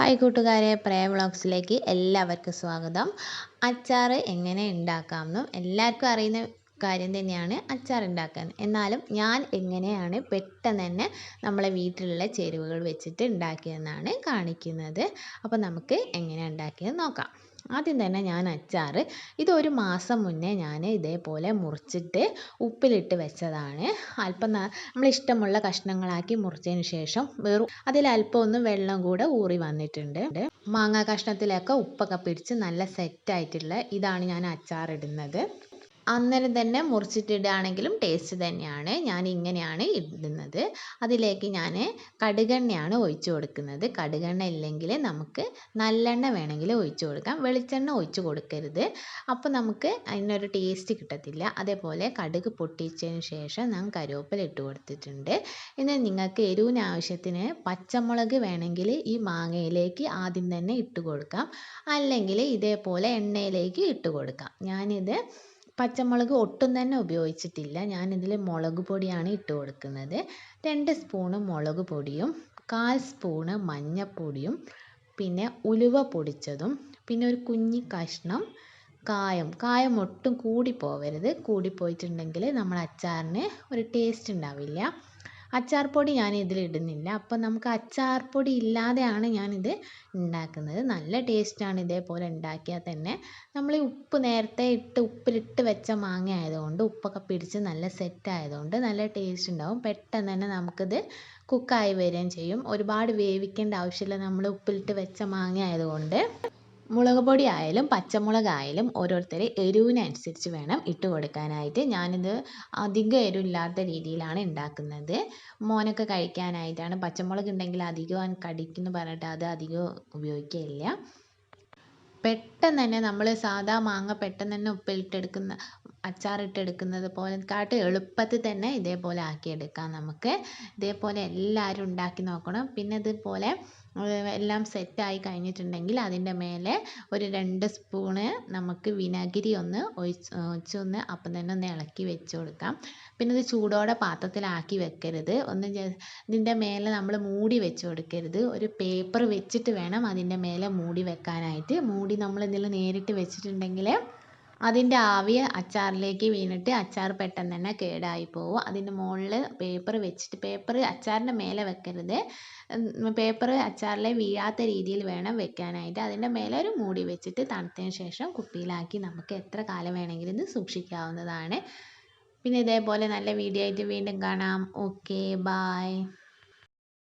Hi കൂട്ടുകാരെ പ്രേ വ്ളോഗ്സിലേക്ക് എല്ലാവർക്കും സ്വാഗതം. അച്ചാർ എങ്ങനെ ഉണ്ടാക്കാമെന്നും എല്ലാവർക്കും അറിയുന്ന കാര്യം തന്നെയാണ് അച്ചാർ ഉണ്ടാക്കാൻ എന്നാലും ഞാൻ എങ്ങനെയാണ് പെട്ടെന്ന് തന്നെ നമ്മളെ വീട്ടിലുള്ള ചേരുവകൾ വെച്ചിട്ട് ഉണ്ടാക്കിയതെന്നാണ് കാണിക്കുന്നത്. അപ്പോൾ നമുക്ക് എങ്ങനെ ഉണ്ടാക്കിയത് നോക്കാം. ആദ്യം തന്നെ ഞാൻ അച്ചാർ ഇതൊരു മാസം മുന്നേ ഞാൻ ഇതേപോലെ മുറിച്ചിട്ട് ഉപ്പിലിട്ട് വെച്ചതാണ്. അല്പം നമ്മൾ ഇഷ്ടമുള്ള കഷ്ണങ്ങളാക്കി മുറിച്ചതിന് ശേഷം വെറും അതിൽ അല്പം ഒന്ന് വെള്ളം കൂടെ ഊറി വന്നിട്ടുണ്ട്. മാങ്ങ കഷ്ണത്തിലൊക്കെ ഉപ്പൊക്കെ പിടിച്ച് നല്ല സെറ്റായിട്ടുള്ള ഇതാണ് ഞാൻ അച്ചാർ ഇടുന്നത് അന്നേരം തന്നെ മുറിച്ചിട്ടിടുകയാണെങ്കിലും ടേസ്റ്റ് തന്നെയാണ്. ഞാൻ ഇങ്ങനെയാണ് ഇടുന്നത്. അതിലേക്ക് ഞാൻ കടുകെണ്ണയാണ് ഒഴിച്ച് കൊടുക്കുന്നത്. കടുകെണ്ണ ഇല്ലെങ്കിൽ നമുക്ക് നല്ലെണ്ണ വേണമെങ്കിൽ ഒഴിച്ച് കൊടുക്കാം. വെളിച്ചെണ്ണ ഒഴിച്ച് കൊടുക്കരുത്. അപ്പോൾ നമുക്ക് അതിനൊരു ടേസ്റ്റ് കിട്ടത്തില്ല. അതേപോലെ കടുക് പൊട്ടിച്ചതിന് ശേഷം ഞാൻ കരുവേപ്പില ഇട്ട് കൊടുത്തിട്ടുണ്ട്. ഇനി നിങ്ങൾക്ക് എരിവിന് ആവശ്യത്തിന് പച്ചമുളക് വേണമെങ്കിൽ ഈ മാങ്ങയിലേക്ക് ആദ്യം തന്നെ ഇട്ട് കൊടുക്കാം. അല്ലെങ്കിൽ ഇതേപോലെ എണ്ണയിലേക്ക് ഇട്ട് കൊടുക്കാം. ഞാനിത് പച്ചമുളക് ഒട്ടും തന്നെ ഉപയോഗിച്ചിട്ടില്ല. ഞാനിതിൽ മുളക് പൊടിയാണ് ഇട്ട് കൊടുക്കുന്നത്. രണ്ട് സ്പൂണ് മുളക് പൊടിയും കാൽ സ്പൂണ് മഞ്ഞൾപ്പൊടിയും പിന്നെ ഉലുവ പൊടിച്ചതും പിന്നെ ഒരു കുഞ്ഞി കഷ്ണം കായം. കായം ഒട്ടും കൂടി പോവരുത്. കൂടി പോയിട്ടുണ്ടെങ്കിൽ നമ്മൾ അച്ചാറിന് ഒരു ടേസ്റ്റ് ഉണ്ടാവില്ല. അച്ചാർ പൊടി ഞാൻ ഇതിൽ ഇടുന്നില്ല. അപ്പോൾ നമുക്ക് അച്ചാർ പൊടി ഇല്ലാതെയാണ് ഞാനിത് ഉണ്ടാക്കുന്നത്. നല്ല ടേസ്റ്റാണ് ഇതേപോലെ ഉണ്ടാക്കിയാൽ തന്നെ. നമ്മൾ ഉപ്പ് നേരത്തെ ഇട്ട് ഉപ്പിലിട്ട് വെച്ച മാങ്ങ ആയതുകൊണ്ട് ഉപ്പൊക്കെ പിടിച്ച് നല്ല സെറ്റ് ആയതുകൊണ്ട് നല്ല ടേസ്റ്റ് ഉണ്ടാവും. പെട്ടെന്ന് തന്നെ നമുക്കിത് കുക്കായി വരികയും ചെയ്യും. ഒരുപാട് വേവിക്കേണ്ട ആവശ്യമില്ല. നമ്മൾ ഉപ്പിലിട്ട് വെച്ച മാങ്ങ ആയതുകൊണ്ട്. മുളക് പൊടി ആയാലും പച്ചമുളകായാലും ഓരോരുത്തർ എരിവിനനുസരിച്ച് വേണം ഇട്ട് കൊടുക്കാനായിട്ട്. ഞാനിത് അധികം എരിവില്ലാത്ത രീതിയിലാണ് ഉണ്ടാക്കുന്നത് മോനൊക്കെ കഴിക്കാനായിട്ടാണ്. പച്ചമുളക് ഉണ്ടെങ്കിൽ അധികം കടിക്കുന്നു പറഞ്ഞിട്ട് അത് അധികം ഉപയോഗിക്കുകയില്ല പെട്ടെന്ന് തന്നെ നമ്മൾ സാധാ മാങ്ങ പെട്ടെന്ന് തന്നെ ഉപ്പിലിട്ടെടുക്കുന്ന അച്ചാറിട്ടെടുക്കുന്നത് കാട്ടി എളുപ്പത്തിൽ തന്നെ ഇതേപോലെ ആക്കിയെടുക്കാം നമുക്ക്. ഇതേപോലെ എല്ലാവരും ഉണ്ടാക്കി നോക്കണം. പിന്നെ ഇതുപോലെ എല്ലാം സെറ്റായി കഴിഞ്ഞിട്ടുണ്ടെങ്കിൽ അതിന്റെ മേലെ ഒരു രണ്ട് സ്പൂണ് നമുക്ക് വിനാഗിരി ഒന്ന് ഒഴിച്ച് ഒഴിച്ചൊന്ന് അപ്പം തന്നെ ഒന്ന് ഇളക്കി വെച്ച് കൊടുക്കാം. പിന്നെ ഇത് ചൂടോടെ പാത്രത്തിലാക്കി വെക്കരുത്. ഒന്ന് ഇതിന്റെ മേലെ നമ്മൾ മൂടി വെച്ച് കൊടുക്കരുത്. ഒരു പേപ്പർ വെച്ചിട്ട് വേണം അതിന്റെ മേലെ മൂടി വെക്കാനായിട്ട്. മൂടി നമ്മൾ ഇതിൽ നേരിട്ട് വെച്ചിട്ടുണ്ടെങ്കിൽ അതിന്റെ ആവി അച്ചാറിലേക്ക് വീണിട്ട് അച്ചാർ പെട്ടെന്ന് തന്നെ കേടായി പോകും അതിന്റെ മുകളിൽ പേപ്പർ വെച്ചിട്ട് പേപ്പർ അച്ചാറിന്റെ മേലെ വെക്കരുത്. പേപ്പർ അച്ചാറിൽ വീഴാത്ത രീതിയിൽ വേണം വെക്കാനായിട്ട്. അതിന്റെ മേലെ ഒരു മൂടി വെച്ചിട്ട് തണുത്തതിന് ശേഷം കുപ്പിയിലാക്കി നമുക്ക് എത്ര കാലം വേണമെങ്കിലും ഇത് സൂക്ഷിക്കാവുന്നതാണ്. പിന്നെ ഇതേപോലെ നല്ല വീഡിയോ ആയിട്ട് വീണ്ടും കാണാം. Okay bye